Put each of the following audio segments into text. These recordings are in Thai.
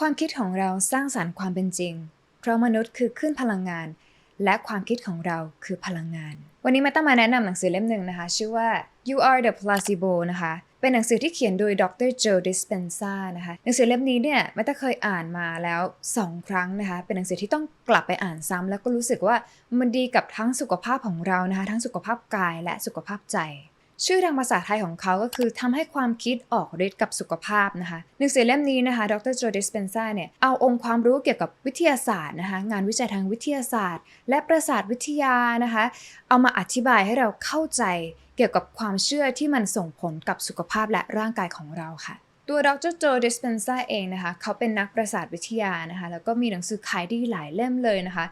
ความคิดของเราสร้างสารรค์ความเป็นจริง เพราะมนุษย์คือคลื่นพลังงาน และความคิดของเราคือพลังงาน วันนี้มาตั้งมาแนะนำหนังสือเล่มหนึ่งนะคะ ชื่อว่า You Are the Placebo นะคะ เป็นหนังสือที่เขียนโดยดร Joe Dispenza นะคะ หนังสือเล่มนี้เนี่ยไม่ต้เคยอ่านมาแล้ว 2 ครั้งนะคะ เป็นหนังสือที่ต้องกลับไปอ่านซ้ำแล้วก็รู้สึกว่ามันดีกับทั้งสุขภาพของเรานะคะ ทั้งสุขภาพกายและสุขภาพใจ ชื่อทางภาษาไทยของเขาก็คือทำให้ความคิดออกฤทธิ์กับสุขภาพนะคะหนังสือเล่มนี้นะคะดรโจดิสเปนซาเนี่ยเอาองค์ความรู้เกี่ยวกับวิทยาศาสตร์นะคะงานวิจัยทางวิทยาศาสตร์ และประสาทวิทยานะคะเอามาอธิบายให้เราเข้าใจเกี่ยวกับความเชื่อที่มันส่งผลกับสุขภาพและร่างกายของเราค่ะ ตัวดรโจดิสเปนซาเองนะคะเขาเป็นนักประสาทวิทยานะคะแล้วก็มีหนังสือขายดีหลายเล่มเลยนะคะ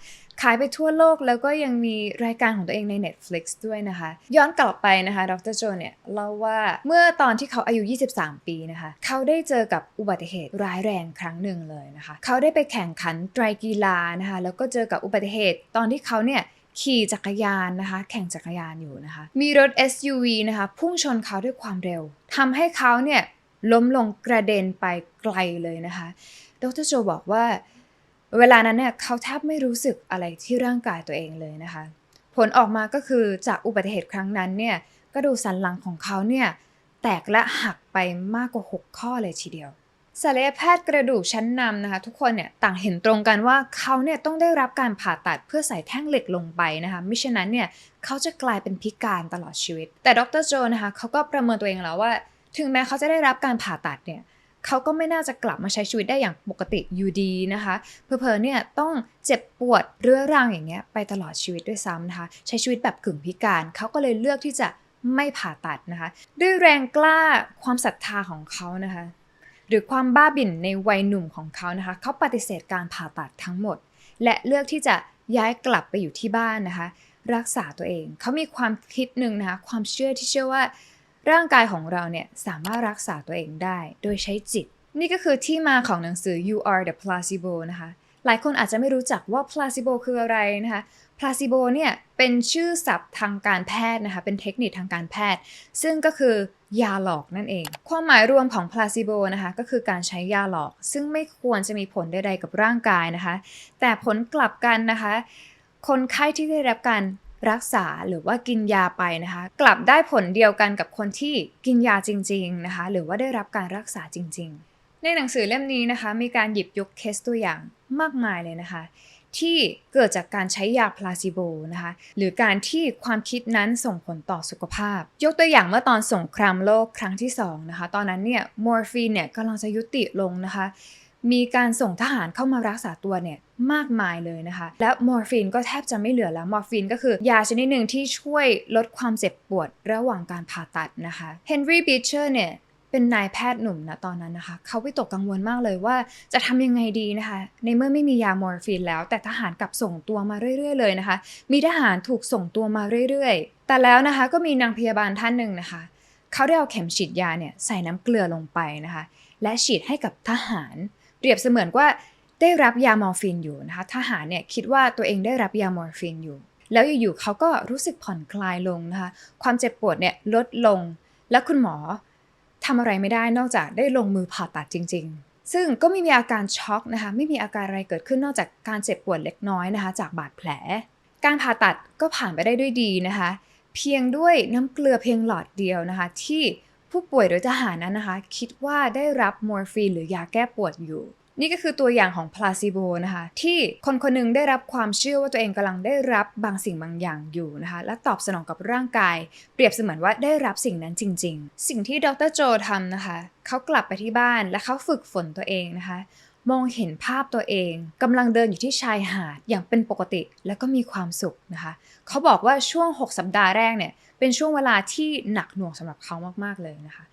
ขายไปทั่วโลกแล้วก็ยังมีรายการของตัวเองใน Netflix ด้วยนะคะ ย้อนกลับไปนะคะดรโจเนี่ยเล่าว่าเมื่อตอนที่เขาอายุ 23 ปีนะคะ เขาได้เจอกับอุบัติเหตุร้ายแรงครั้งหนึ่งเลยนะคะ เขาได้ไปแข่งขันไตรกีฬานะคะแล้วก็เจอกับอุบัติเหตุ ตอนที่เขาเนี่ยขี่จักรยานนะคะ แข่งจักรยานอยู่นะคะ มีรถ SUV นะคะพุ่งชนเขาด้วยความเร็วทำให้เขาเนี่ย ล้มลงกระเด็นไปไกลเลยนะคะ ดรโจบอกว่า เวลานั้นเนี่ยเขาแทบไม่รู้สึกอะไรที่ร่างกายตัวเองเลยนะคะ ผลออกมาก็คือจากอุบัติเหตุครั้งนั้นเนี่ยกระดูกสันหลังของเขาเนี่ยแตกและหักไปมากกว่า 6 ข้อเลยทีเดียวศัลยแพทย์กระดูกชั้นนำนะคะ ทุกคนเนี่ยต่างเห็นตรงกันว่าเขาเนี่ยต้องได้รับการผ่าตัดเพื่อใส่แท่งเหล็กลงไปนะคะมิฉะนั้นเนี่ยเขาจะกลายเป็นพิการตลอดชีวิต แต่ดรโจนะคะเขาก็ประเมินตัวเองแล้วว่า ถึงแม้เขาจะได้รับการผ่าตัดเนี่ยเขาก็ไม่น่าจะกลับมาใช้ชีวิตได้อย่างปกติอยู่ดีนะคะเพอเพอเนี่ยต้องเจ็บปวดเรื้อรังอย่างเงี้ยไปตลอดชีวิตด้วยซ้ำนะคะ ใช้ชีวิตแบบกึ่งพิการเขาก็เลยเลือกที่จะไม่ผ่าตัดนะคะ ด้วยแรงกล้าความศรัทธาของเขานะคะ หรือความบ้าบิ่นในวัยหนุ่มของเขานะคะเขาปฏิเสธการผ่าตัดทั้งหมด และเลือกที่จะย้ายกลับไปอยู่ที่บ้านนะคะ รักษาตัวเองเขามีความคิดหนึ่งนะคะความเชื่อที่เชื่อว่า ร่างกายของเราเนี่ยสามารถรักษาตัวเองได้ โดยใช้จิต นี่ก็คือที่มาของหนังสือ You Are the Placebo นะคะ หลายคนอาจจะไม่รู้จักว่า placebo คืออะไรนะคะ placebo เนี่ยเป็นชื่อศัพท์ทางการแพทย์นะคะ เป็นเทคนิคทางการแพทย์ ซึ่งก็คือยาหลอกนั่นเอง ความหมายรวมของ placebo นะคะ ก็คือการใช้ยาหลอก ซึ่งไม่ควรจะมีผลใดๆกับร่างกายนะคะ แต่ผลกลับกันนะคะ คนไข้ที่ได้รับการ รักษาหรือว่ากินยาไปนะคะ กลับได้ผลเดียวกันกับคนที่กินยาจริงๆนะคะหรือว่าได้รับการรักษาจริง ๆ ในหนังสือเล่มนี้นะคะ มีการหยิบยกเคสตัวอย่างมากมายเลยนะคะ ที่เกิดจากการใช้ยาพลาซิโบนะคะหรือการที่ความคิดนั้นส่งผลต่อสุขภาพ ยกตัวอย่างเมื่อตอนสงครามโลกครั้งที่2นะคะตอนนั้นเนี่ยมอร์ฟีนเนี่ยกำลังจะยุติลงนะคะ มีการส่งทหารเข้ามารักษาตัวเนี่ยมากมายเลยนะคะ และมอร์ฟีนก็แทบจะไม่เหลือแล้ว มอร์ฟีนก็คือยาชนิดหนึ่งที่ช่วยลดความเจ็บปวดระหว่างการผ่าตัดนะคะเฮนรี่บีเชอร์เนี่ยเป็นนายแพทย์หนุ่มนะตอนนั้นนะคะ เขาวิตกกังวลมากเลยว่าจะทำยังไงดีนะคะ ในเมื่อไม่มียามอร์ฟีนแล้ว แต่ทหารกลับส่งตัวมาเรื่อย ๆ เลยนะคะ มีทหารถูกส่งตัวมาเรื่อย ๆ แต่แล้วนะคะก็มีนางพยาบาลท่านหนึ่งนะคะ เขาได้เอาเข็มฉีดยาเนี่ยใส่น้ำเกลือลงไปนะคะ และฉีดให้กับทหาร เปรียบเสมือนว่าได้รับยามอร์ฟีนอยู่นะคะทหารเนี่ยคิดว่าตัวเองได้รับยามอร์ฟีนอยู่ แล้วอยู่ๆเขาก็รู้สึกผ่อนคลายลงนะคะความเจ็บปวดเนี่ยลดลง และคุณหมอทำอะไรไม่ได้นอกจากได้ลงมือผ่าตัดจริง ๆ ซึ่งก็ไม่มีอาการช็อกนะคะไม่มีอาการอะไรเกิดขึ้นนอกจากการเจ็บปวดเล็กน้อยนะคะ จากบาดแผล การผ่าตัดก็ผ่านไปได้ด้วยดีนะคะ เพียงด้วยน้ำเกลือเพียงหลอดเดียวนะคะที่ ผู้ป่วยโดยทหารนั้นนะคะ คิดว่าได้รับมอร์ฟีนหรือยาแก้ปวดอยู่ นี่ก็คือตัวอย่างของพลาซิโบนะคะ ที่คนคนหนึงได้รับความเชื่อว่าตัวเองกำลังได้รับบางสิ่งบางอย่างอยู่นะคะ และตอบสนองกับร่างกาย เปรียบเสมือนว่าได้รับสิ่งนั้นจริง ๆ สิ่งที่ดรโจทำนะคะ เขากลับไปที่บ้านและเขาฝึกฝนตัวเองนะคะมองเห็นภาพตัวเองกำลังเดินอยู่ที่ชายหาดอย่างเป็นปกติ และก็มีความสุขนะคะ เขาบอกว่าช่วง 6 สัปดาห์แรกเนี่ย เป็นช่วงเวลาที่หนักหน่วงสำหรับเขามากๆเลยนะคะ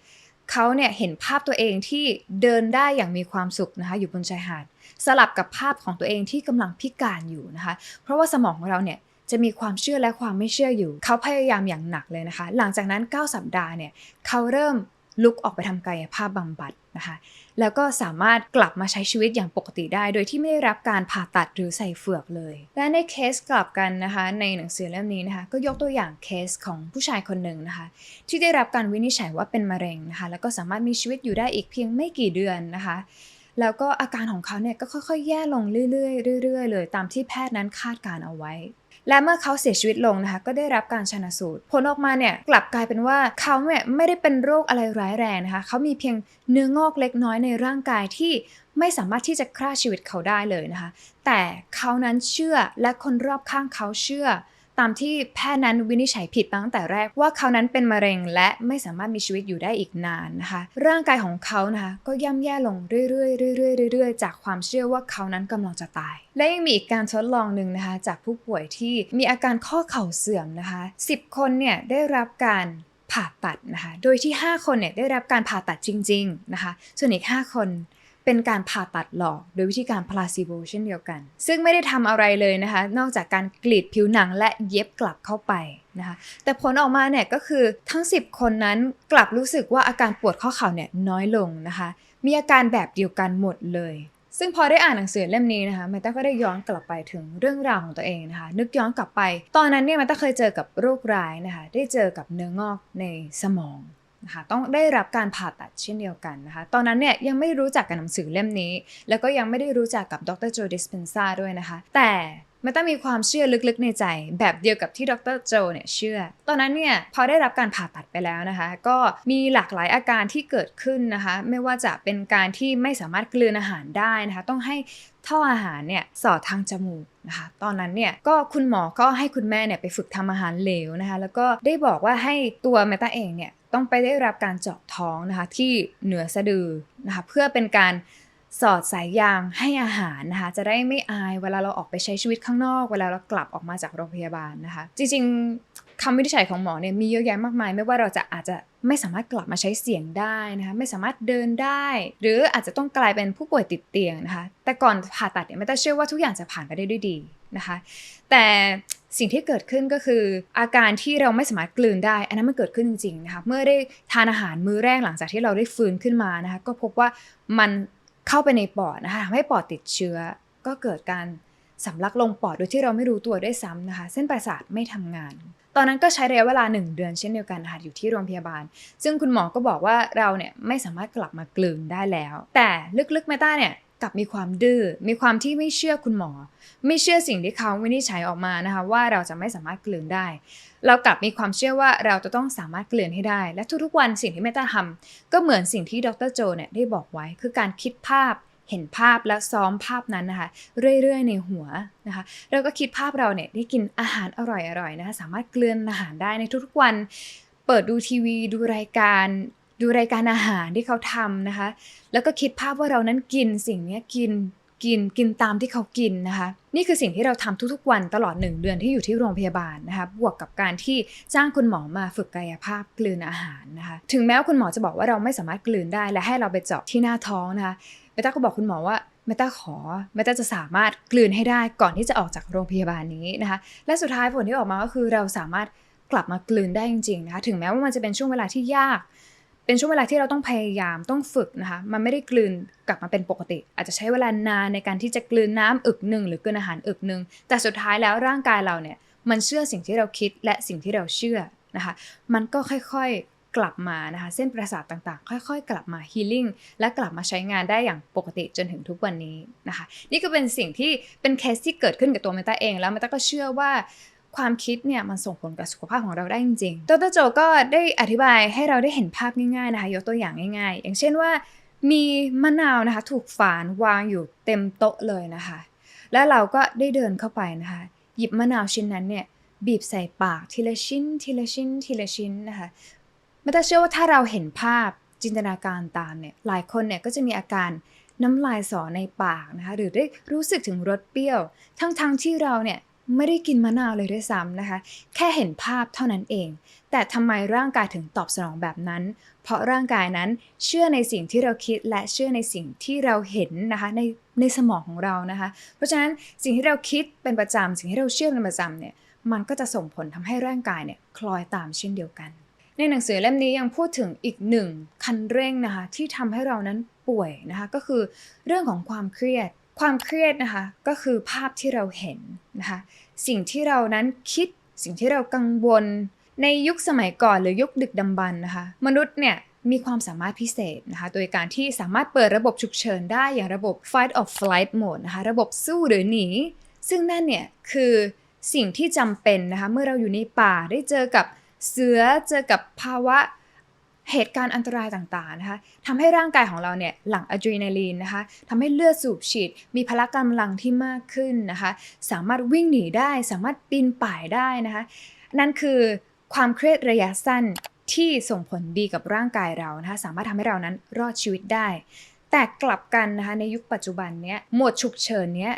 เขาเนี่ยเห็นภาพตัวเองที่เดินได้อย่างมีความสุขนะคะอยู่บนชายหาด สลับกับภาพของตัวเองที่กำลังพิการอยู่นะคะเพราะว่าสมองของเราเนี่ยจะมีความเชื่อและความไม่เชื่ออยู่ เขาพยายามอย่างหนักเลยนะคะ หลังจากนั้น 9 สัปดาห์เนี่ยเขาเริ่ม ลุกออกไปทำกายภาพบำบัดนะคะแล้วก็สามารถกลับมาใช้ชีวิตอย่างปกติได้ โดยที่ไม่ได้รับการผ่าตัดหรือใส่เฟือกเลย และในเคสกลับกันนะคะในหนังสือเล่มนี้นะคะก็ยกตัวอย่างเคสของผู้ชายคนหนึ่งนะคะที่ได้รับการวินิจฉัยว่าเป็นมะเร็งนะคะแล้วก็สามารถมีชีวิตอยู่ได้อีกเพียงไม่กี่เดือนนะคะแล้วก็อาการของเขาเนี่ยก็ค่อยๆ แย่ลงเรื่อยๆเรื่อยๆเลย ตามที่แพทย์นั้นคาดการเอาไว้ และเมื่อเขาเสียชีวิตลงนะคะก็ได้รับการชนะสูตร ผลออกมาเนี่ยกลับกลายเป็นว่าเขาเนี่ยไม่ได้เป็นโรคอะไรร้ายแรงนะคะเขามีเพียงเนื้องอกเล็กน้อยในร่างกายที่ไม่สามารถที่จะฆ่าชีวิตเขาได้เลยนะคะ แต่เขานั้นเชื่อและคนรอบข้างเขาเชื่อ ตามที่แพทย์นั้นวินิจฉัยผิดตั้งแต่แรกว่าเขานั้นเป็นมะเร็งและไม่สามารถมีชีวิตอยู่ได้อีกนานนะคะ ร่างกายของเขานะคะก็ย่ำแย่ลงเรื่อยๆเรื่อยๆเรื่อยๆ จากความเชื่อว่าเขานั้นกำลังจะตาย และยังมีอีกการทดลองหนึ่งนะคะจากผู้ป่วยที่มีอาการข้อเข่าเสื่อมนะคะ 10 คนเนี่ยได้รับการผ่าตัดนะคะ โดยที่ 5 คนเนี่ยได้รับการผ่าตัดจริง ๆนะคะ ส่วนอีก 5 คน เป็นการผ่าตัดหลอกโดยวิธีการพลาซิโบเช่นเดียวกัน ซึ่งไม่ได้ทำอะไรเลยนะคะ นอกจากการกรีดผิวหนังและเย็บกลับเข้าไปนะคะ แต่ผลออกมาเนี่ยก็คือทั้ง 10 คนนั้นกลับรู้สึกว่าอาการปวดข้อเข่าเนี่ยน้อยลงนะคะ มีอาการแบบเดียวกันหมดเลยซึ่งพอได้อ่านหนังสือเล่มนี้นะคะมตต้าก็ได้ย้อนกลับไปถึงเรื่องราวของตัวเองนะคะ นึกย้อนกลับไป ตอนนั้นเนี่ยมตต้าเคยเจอกับโรคร้ายนะคะ ได้เจอกับเนื้องอกในสมอง นะคะต้องได้รับการผ่าตัดเช่นเดียวกันนะคะ ตอนนั้นเนี่ยยังไม่รู้จักกับหนังสือเล่มนี้ แล้วก็ยังไม่ได้รู้จักกับดรโจดิสเพนซาด้วยนะคะ แต่มันต้องมีความเชื่อลึกๆในใจ แบบเดียวกับที่ดรโจเนี่ยเชื่อ ตอนนั้นเนี่ยพอได้รับการผ่าตัดไปแล้วนะคะ ก็มีหลากหลายอาการที่เกิดขึ้นนะคะ ไม่ว่าจะเป็นการที่ไม่สามารถกลืนอาหารได้นะคะ ต้องให้ท่ออาหารเนี่ยสอดทางจมูกนะคะ ตอนนั้นเนี่ยก็คุณหมอก็ให้คุณแม่เนี่ยไปฝึกทำอาหารเหลวนะคะ แล้วก็ได้บอกว่าให้ตัวเมตาเองเนี่ย ต้องไปได้รับการเจาะท้องนะคะที่เหนือสะดือนะคะเพื่อเป็นการสอดสายยางให้อาหารนะคะจะได้ไม่อายเวลาเราออกไปใช้ชีวิตข้างนอก เวลาเรากลับออกมาจากโรงพยาบาลนะคะ จริงๆคำวินิจฉัยของหมอเนี่ยมีเยอะแยะมากมาย ไม่ว่าเราจะอาจจะไม่สามารถกลับมาใช้เสียงได้นะคะไม่สามารถเดินได้ หรืออาจจะต้องกลายเป็นผู้ป่วยติดเตียงนะคะแต่ก่อนผ่าตัดเนี่ยไม่ต้องเชื่อว่าทุกอย่างจะผ่านไปได้ด้วยดี นะคะ แต่สิ่งที่เกิดขึ้นก็คือ อาการที่เราไม่สามารถกลืนได้ อันนั้นมันเกิดขึ้นจริงๆนะคะเมื่อได้ทานอาหารมื้อแรกหลังจากที่เราได้ฟื้นขึ้นมานะคะก็พบว่ามันเข้าไปในปอดนะคะทำให้ปอดติดเชื้อก็เกิดการสำลักลงปอดโดยที่เราไม่รู้ตัวด้วยซ้ำนะคะ เส้นประสาทไม่ทำงาน ตอนนั้นก็ใช้ระยะเวลา 1 เดือนเช่นเดียวกันค่ะอยู่ที่โรงพยาบาล ซึ่งคุณหมอก็บอกว่าเราเนี่ยไม่สามารถกลับมากลืนได้แล้ว แต่ลึกๆเมตาเนี่ย กลับมีความดื้อ มีความที่ไม่เชื่อคุณหมอ ไม่เชื่อสิ่งที่เขาวินิจฉัยออกมานะคะ ว่าเราจะไม่สามารถกลืนได้ เรากลับมีความเชื่อว่าเราจะต้องสามารถกลืนให้ได้ และทุกๆวันสิ่งที่เมตาทำก็เหมือนสิ่งที่ดรโจเนี่ยได้บอกไว้ คือการคิดภาพเห็นภาพและซ้อมภาพนั้นนะคะ เรื่อยๆ ในหัวนะคะเราก็คิดภาพเราเนี่ยได้กินอาหารอร่อยๆนะคะสามารถเกลือนอาหารได้ในทุกๆวัน เปิดดูทีวี ดูรายการ ดูรายการอาหารที่เขาทำนะคะ แล้วก็คิดภาพว่าเรานั้นกินสิ่งนี้กินกินกินตามที่เขากินนะคะ นี่คือสิ่งที่เราทำทุกๆวันตลอด 1 เดือนที่อยู่ที่โรงพยาบาลนะคะบวกกับการที่จ้างคุณหมอมาฝึกกายภาพกลืนอาหารนะคะ ถึงแม้ว่าคุณหมอจะบอกว่าเราไม่สามารถกลืนได้ และให้เราไปเจาะที่หน้าท้องนะคะเมตาก็บอกคุณหมอว่าเมตาขอเมตาจะสามารถกลืนให้ได้ก่อนที่จะออกจากโรงพยาบาลนี้นะคะ และสุดท้ายผลที่ออกมาก็คือเราสามารถกลับมากลืนได้จริงๆนะคะถึงแม้ว่ามันจะเป็นช่วงเวลาที่ยาก เป็นช่วงเวลาที่เราต้องพยายามต้องฝึกนะคะ มันไม่ได้กลืนกลับมาเป็นปกติ อาจจะใช้เวลานานในการที่จะกลืนน้ำอึกหนึ่งหรือกลืนอาหารอึกหนึ่งแต่สุดท้ายแล้วร่างกายเราเนี่ยมันเชื่อสิ่งที่เราคิดและสิ่งที่เราเชื่อนะคะ มันก็ค่อยๆกลับมานะคะเส้นประสาทต่างๆ ค่อยๆ กลับมาฮีลิ่งและกลับมาใช้งานได้อย่างปกติจนถึงทุกวันนี้นะคะ นี่ก็เป็นสิ่งที่เป็นเคสที่เกิดขึ้นกับตัวเมตาเอง แล้วเมตาก็เชื่อว่า ความคิดเนี่ยมันส่งผลกับสุขภาพของเราได้จริงๆดรโจก็ได้อธิบายให้เราได้เห็นภาพง่ายๆนะคะยกตัวอย่างง่าย ๆ อย่างเช่นว่ามีมะนาวนะคะถูกฝานวางอยู่เต็มโต๊ะเลยนะคะ แล้วเราก็ได้เดินเข้าไปนะคะ หยิบมะนาวชิ้นนั้นเนี่ยบีบใส่ปากทีละชิ้น ทีละชิ้น ทีละชิ้นนะคะไม่ต้องเชื่อว่าถ้าเราเห็นภาพจินตนาการตามเนี่ยหลายคนเนี่ยก็จะมีอาการน้ำลายสอในปากนะคะหรือได้รู้สึกถึงรสเปรี้ยว ทั้งๆที่เราเนี่ย ไม่ได้กินมะนาวเลยด้วยซ้ำนะคะ แค่เห็นภาพเท่านั้นเอง แต่ทำไมร่างกายถึงตอบสนองแบบนั้น เพราะร่างกายนั้นเชื่อในสิ่งที่เราคิดและเชื่อในสิ่งที่เราเห็นนะคะในในสมองของเรานะคะ เพราะฉะนั้นสิ่งที่เราคิดเป็นประจำสิ่งที่เราเชื่อเป็นประจำเนี่ยมันก็จะส่งผลทำให้ร่างกายเนี่ยคล้อยตามเช่นเดียวกันในหนังสือเล่มนี้ยังพูดถึงอีกหนึ่งคันเร่งนะคะที่ทำให้เรานั้นป่วยนะคะก็คือเรื่องของความเครียด ความเครียดนะคะก็คือภาพที่เราเห็นนะคะสิ่งที่เรานั้นคิดสิ่งที่เรากังวล ในยุคสมัยก่อนหรือยุคดึกดำบรรพ์นะคะมนุษย์เนี่ยมีความสามารถพิเศษนะคะโดยการที่สามารถเปิดระบบฉุกเฉินได้อย่างระบบ fight or flight mode นะคะระบบสู้หรือหนี ซึ่งนั่นเนี่ยคือสิ่งที่จำเป็นนะคะเมื่อเราอยู่ในป่าได้เจอกับเสือเจอกับภาวะ เหตุการณ์อันตรายต่างๆนะคะทำให้ร่างกายของเราเนี่ยหลั่งอะดรีนาลีนนะคะทำให้เลือดสูบฉีด มีพละกำลังที่มากขึ้นนะคะ สามารถวิ่งหนีได้ สามารถปีนป่ายได้นะคะ นั่นคือความเครียดระยะสั้นที่ส่งผลดีกับร่างกายเรานะคะ สามารถทำให้เรานั้นรอดชีวิตได้ แต่กลับกันนะคะในยุคปัจจุบันเนี้ยหมวดฉุกเฉินเนี้ย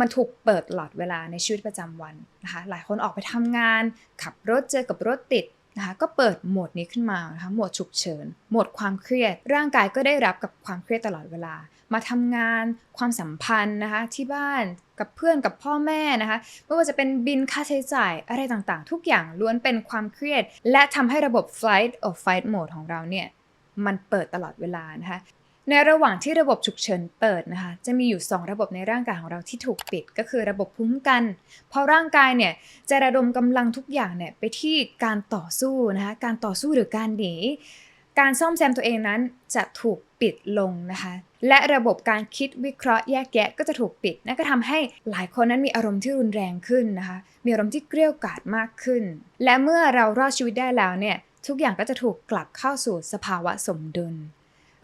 มันถูกเปิดตลอดเวลาในชีวิตประจำวันนะคะ หลายคนออกไปทำงาน ขับรถเจอกับรถติด นะคะก็เปิดโหมดนี้ขึ้นมานะคะโหมดฉุกเฉินโหมดความเครียด ร่างกายก็ได้รับกับความเครียดตลอดเวลา มาทำงานความสัมพันธ์นะคะที่บ้านกับเพื่อนกับพ่อแม่นะคะไม่ว่าจะเป็นบินค่าใช้จ่ายอะไรต่างๆ ทุกอย่างล้วนเป็นความเครียด และทำให้ระบบ flight or fight mode ของเราเนี่ยมันเปิดตลอดเวลานะคะ ในระหว่างที่ระบบฉุกเฉินเปิดนะคะ จะมีอยู่ 2 ระบบในร่างกายของเราที่ถูกปิดก็คือระบบภูมิคุ้มกัน เพราะร่างกายเนี่ยจะระดมกำลังทุกอย่างเนี่ยไปที่การต่อสู้นะคะ การต่อสู้หรือการหนี การซ่อมแซมตัวเองนั้นจะถูกปิดลงนะคะ และระบบการคิดวิเคราะห์แยกแยะก็จะถูกปิด นั่นก็ทำให้หลายคนนั้นมีอารมณ์ที่รุนแรงขึ้นนะคะ มีอารมณ์ที่เกรี้ยกราดมากขึ้น และเมื่อเรารอดชีวิตได้แล้วเนี่ยทุกอย่างก็จะถูกกลับเข้าสู่สภาวะสมดุล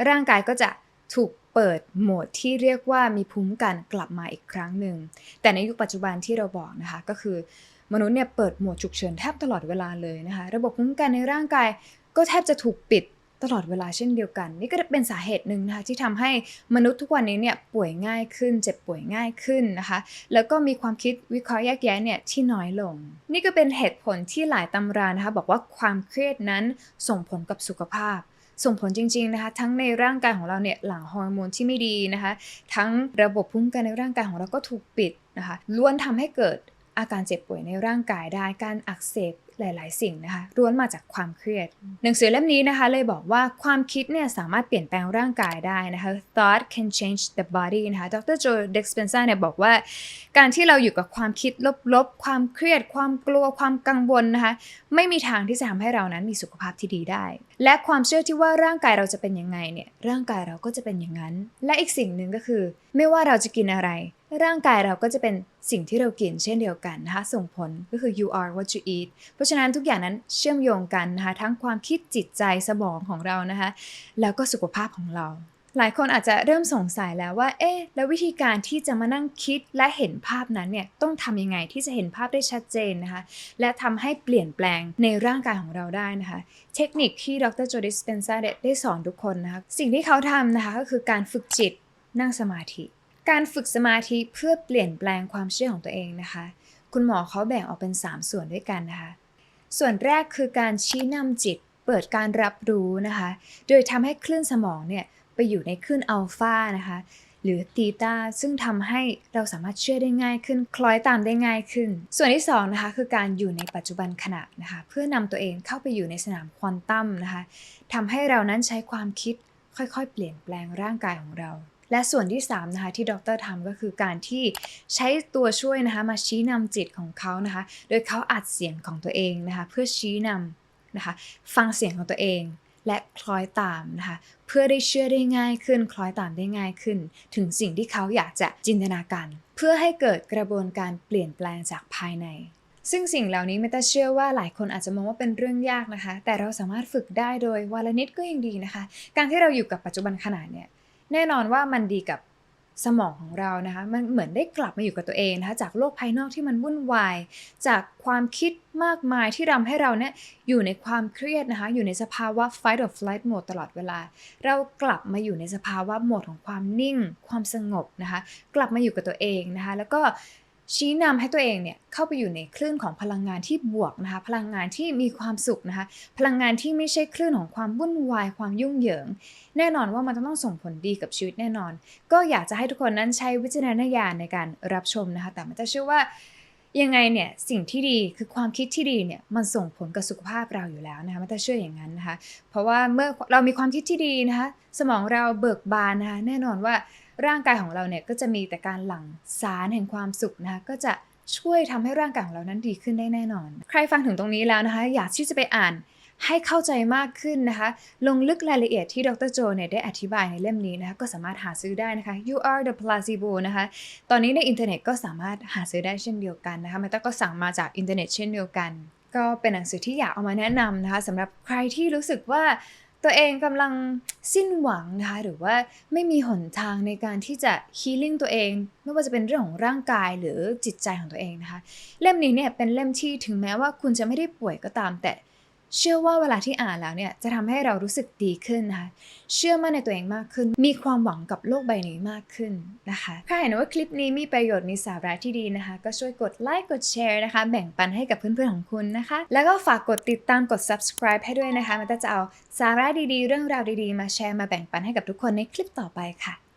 ร่างกายก็จะถูกเปิดโหมดที่เรียกว่ามีภูมิคุ้มกันกลับมาอีกครั้งหนึ่ง แต่ในยุคปัจจุบันที่เราบอกนะคะ ก็คือมนุษย์เนี่ยเปิดโหมดฉุกเฉินแทบตลอดเวลาเลยนะคะ ระบบภูมิคุ้มกันในร่างกายก็แทบจะถูกปิดตลอดเวลาเช่นเดียวกัน นี่ก็เป็นสาเหตุหนึ่งนะคะที่ทำให้มนุษย์ทุกวันนี้เนี่ยป่วยง่ายขึ้น เจ็บป่วยง่ายขึ้นนะคะ แล้วก็มีความคิดวิเคราะห์แยกแยะเนี่ยที่น้อยลง นี่ก็เป็นเหตุผลที่หลายตำรานะคะบอกว่าความเครียดนั้นส่งผลกับสุขภาพ ส่งผลจริงๆนะคะ ทั้งในร่างกายของเราเนี่ยหลั่งฮอร์โมนที่ไม่ดีนะคะ ทั้งระบบภูมิคุ้มกันในร่างกายของเราก็ถูกปิดนะคะล้วนทำให้เกิด อาการเจ็บป่วยในร่างกายได้การอักเสบหลาย ๆ สิ่งนะคะล้วนมาจากความเครียด หนังสือเล่มนี้นะคะเลยบอกว่าความคิดเนี่ยสามารถเปลี่ยนแปลงร่างกายได้นะคะ thought can change the body นะคะดรโจเด็กสเปนซ่าเนี่ยบอกว่า การที่เราอยู่กับความคิดลบ ๆ ความเครียด ความกลัวความกังวลนะคะไม่มีทางที่จะทำให้เรานั้นมีสุขภาพที่ดีได้ และความเชื่อที่ว่าร่างกายเราจะเป็นยังไงเนี่ยร่างกายเราก็จะเป็นอย่างนั้น และอีกสิ่งหนึ่งก็คือ ไม่ว่าเราจะกินอะไร ร่างกายเราก็จะเป็นสิ่งที่เรากินเช่นเดียวกันนะคะส่งผลก็คือ you are what you eat เพราะฉะนั้นทุกอย่างนั้นเชื่อมโยงกันนะคะทั้งความคิดจิตใจสมองของเรานะคะแล้วก็สุขภาพของเรา หลายคนอาจจะเริ่มสงสัยแล้วว่า เอ๊ะแล้ววิธีการที่จะมานั่งคิดและเห็นภาพนั้นเนี่ยต้องทำยังไงที่จะเห็นภาพได้ชัดเจนนะคะและทำให้เปลี่ยนแปลงในร่างกายของเราได้นะคะ เทคนิคที่ดรโจดิสเปนซาได้สอนทุกคนนะคะสิ่งที่เขาทำนะคะก็คือการฝึกจิตนั่งสมาธิ การฝึกสมาธิเพื่อเปลี่ยนแปลงความเชื่อของตัวเองนะคะ คุณหมอเขาแบ่งออกเป็น 3 ส่วนด้วยกันนะคะ ส่วนแรกคือการชี้นำจิตเปิดการรับรู้นะคะ โดยทำให้คลื่นสมองเนี่ยไปอยู่ในคลื่นอัลฟานะคะ หรือตีตาซึ่งทำให้เราสามารถเชื่อได้ง่ายขึ้น คล้อยตามได้ง่ายขึ้น ส่วนที่2นะคะคือการอยู่ในปัจจุบันขณะนะคะ เพื่อนำตัวเองเข้าไปอยู่ในสนามควอนตัมนะคะทำให้เรานั้นใช้ความคิดค่อยๆ เปลี่ยนแปลงร่างกายของเรา และส่วนที่3นะคะที่ดรทำก็คือการที่ใช้ตัวช่วยนะคะมาชี้นำจิตของเขานะคะ โดยเขาอัดเสียงของตัวเองนะคะเพื่อชี้นำนะคะฟังเสียงของตัวเองและคล้อยตามนะคะเพื่อได้เชื่อได้ง่ายขึ้น คล้อยตามได้ง่ายขึ้น ถึงสิ่งที่เขาอยากจะจินตนาการ เพื่อให้เกิดกระบวนการเปลี่ยนแปลงจากภายใน ซึ่งสิ่งเหล่านี้เมตาเชื่อว่าหลายคนอาจจะมองว่าเป็นเรื่องยากนะคะ แต่เราสามารถฝึกได้โดยวันละนิดก็ยังดีนะคะ การที่เราอยู่กับปัจจุบันขณะเนี่ย แน่นอนว่ามันดีกับสมองของเรานะคะ มันเหมือนได้กลับมาอยู่กับตัวเองนะคะ จากโลกภายนอกที่มันวุ่นวาย จากความคิดมากมายที่ทำให้เราเนี่ยอยู่ในความเครียดนะคะ อยู่ในสภาวะ fight or flight mode ตลอดเวลา เรากลับมาอยู่ในสภาวะโหมดของความนิ่ง ความสงบนะคะ กลับมาอยู่กับตัวเองนะคะ แล้วก็ ชี้นำให้ตัวเองเนี่ยเข้าไปอยู่ในคลื่นของพลังงานที่บวกนะคะ พลังงานที่มีความสุขนะคะ พลังงานที่ไม่ใช่คลื่นของความวุ่นวายความยุ่งเหยิง แน่นอนว่ามันจะต้องส่งผลดีกับชีวิตแน่นอน ก็อยากจะให้ทุกคนนั้นใช้วิจารณญาณในการรับชมนะคะ แต่มันจะเชื่อว่ายังไงเนี่ยสิ่งที่ดีคือความคิดที่ดีเนี่ยมันส่งผลกับสุขภาพเราอยู่แล้วนะคะมันจะเชื่ออย่างนั้นนะคะ เพราะว่าเมื่อเรามีความคิดที่ดีนะคะ สมองเราเบิกบานนะคะแน่นอนว่า ร่างกายของเราเนี่ยก็จะมีแต่การหลั่งสารแห่งความสุขนะคะก็จะช่วยทำให้ร่างกายของเรานั้นดีขึ้นได้แน่นอน ใครฟังถึงตรงนี้แล้วนะคะ อยากที่จะไปอ่านให้เข้าใจมากขึ้นนะคะ ลงลึกรายละเอียดที่ดรโจเนี่ยได้อธิบายในเล่มนี้นะคะ ก็สามารถหาซื้อได้นะคะ You are the placebo นะคะ ตอนนี้ในอินเทอร์เน็ตก็สามารถหาซื้อได้เช่นเดียวกันนะคะมันก็สั่งมาจากอินเทอร์เน็ตเช่นเดียวกัน ก็เป็นหนังสือที่อยากเอามาแนะนำนะคะสำหรับใครที่รู้สึกว่า ตัวเองกำลังสิ้นหวังนะคะหรือว่าไม่มีหนทางในการที่จะฮีลิ่งตัวเอง ไม่ว่าจะเป็นเรื่องของร่างกายหรือจิตใจของตัวเองนะคะ เล่มนี้เนี่ยเป็นเล่มที่ถึงแม้ว่าคุณจะไม่ได้ป่วยก็ตามแต่ เชื่อว่าเวลาที่อ่านแล้วเนี่ยจะทำให้เรารู้สึกดีขึ้นนะคะ เชื่อมั่นในตัวเองมากขึ้น มีความหวังกับโลกใบนี้มากขึ้นนะคะถ้าเห็นว่าคลิปนี้มีประโยชน์มีสาระที่ดีนะคะ ก็ช่วยกดไลค์กดแชร์นะคะ แบ่งปันให้กับเพื่อนๆของคุณนะคะ แล้วก็ฝากกดติดตามกด subscribe ให้ด้วยนะคะ มันจะเอาสาระดีๆ เรื่องราวดีๆ มาแชร์มาแบ่งปันให้กับทุกคนในคลิปต่อไปค่ะ